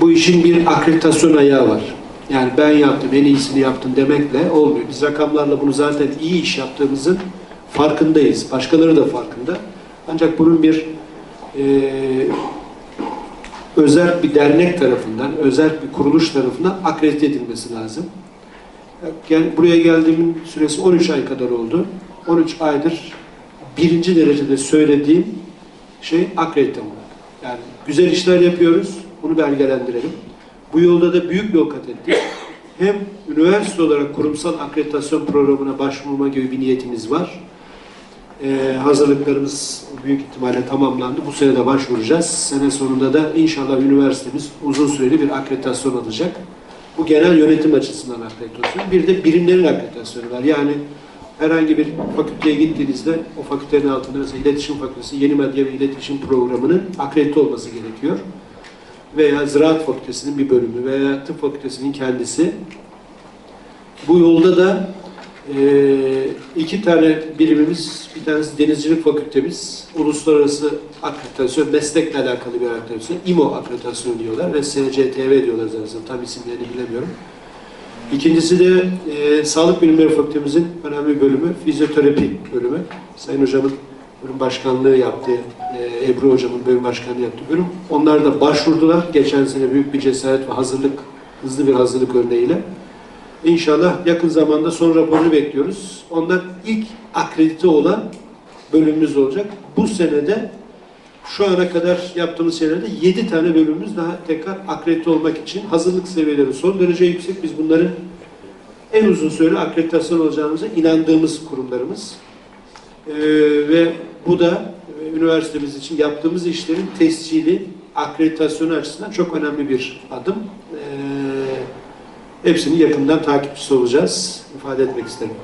bu işin bir akreditasyon ayağı var. Yani ben yaptım, en iyisini yaptım demekle olmuyor. Biz rakamlarla bunu zaten iyi iş yaptığımızın farkındayız. Başkaları da farkında. Ancak bunun bir e, özel bir dernek tarafından, özel bir kuruluş tarafından akredite edilmesi lazım. Gel, buraya geldiğimin süresi 13 ay kadar oldu. 13 aydır birinci derecede söylediğim şey akredite olmak. Yani güzel işler yapıyoruz, bunu belgelendirelim. Bu yolda da büyük bir o kat ettik. Hem üniversite olarak kurumsal akreditasyon programına başvurma gibi bir niyetimiz var. Ee, hazırlıklarımız büyük ihtimalle tamamlandı. Bu sene de başvuracağız. Sene sonunda da inşallah üniversitemiz uzun süreli bir akreditasyon alacak. Bu genel yönetim açısından akreditasyon. Bir de birimlerin akreditasyonu var. Yani herhangi bir fakülteye gittiğinizde o fakültenin altında mesela iletişim fakültesi, yeni medya ve iletişim programının akredite olması gerekiyor. Veya ziraat fakültesinin bir bölümü veya tıp fakültesinin kendisi. Bu yolda da eee, iki tane birimimiz, bir tanesi denizcilik fakültemiz, uluslararası akreditasyon, meslekle alakalı bir akreditasyon, İMO akreditasyonu diyorlar ve SCTV diyorlar zaten, tam isimlerini bilemiyorum. İkincisi de e, Sağlık Bilimleri Fakültemizin önemli bölümü, fizyoterapi bölümü. Sayın Hocamın bölüm başkanlığı yaptığı, e, Ebru Hocamın bölüm başkanlığı yaptığı bölüm. Onlar da başvurdular. Geçen sene büyük bir cesaret ve hazırlık, hızlı bir hazırlık örneğiyle. İnşallah yakın zamanda son raporunu bekliyoruz. Ondan ilk akredite olan bölümümüz olacak. Bu senede şu ana kadar yaptığımız şeylerde 7 tane bölümümüz daha tekrar akredite olmak için hazırlık seviyeleri son derece yüksek. Biz bunların en uzun süreli akreditasyon olacağımıza inandığımız kurumlarımız. Ee, ve bu da e, üniversitemiz için yaptığımız işlerin tescili, akreditasyonu açısından çok önemli bir adım. Ee, hepsini yakından takipçisi olacağız. ifade etmek isterim.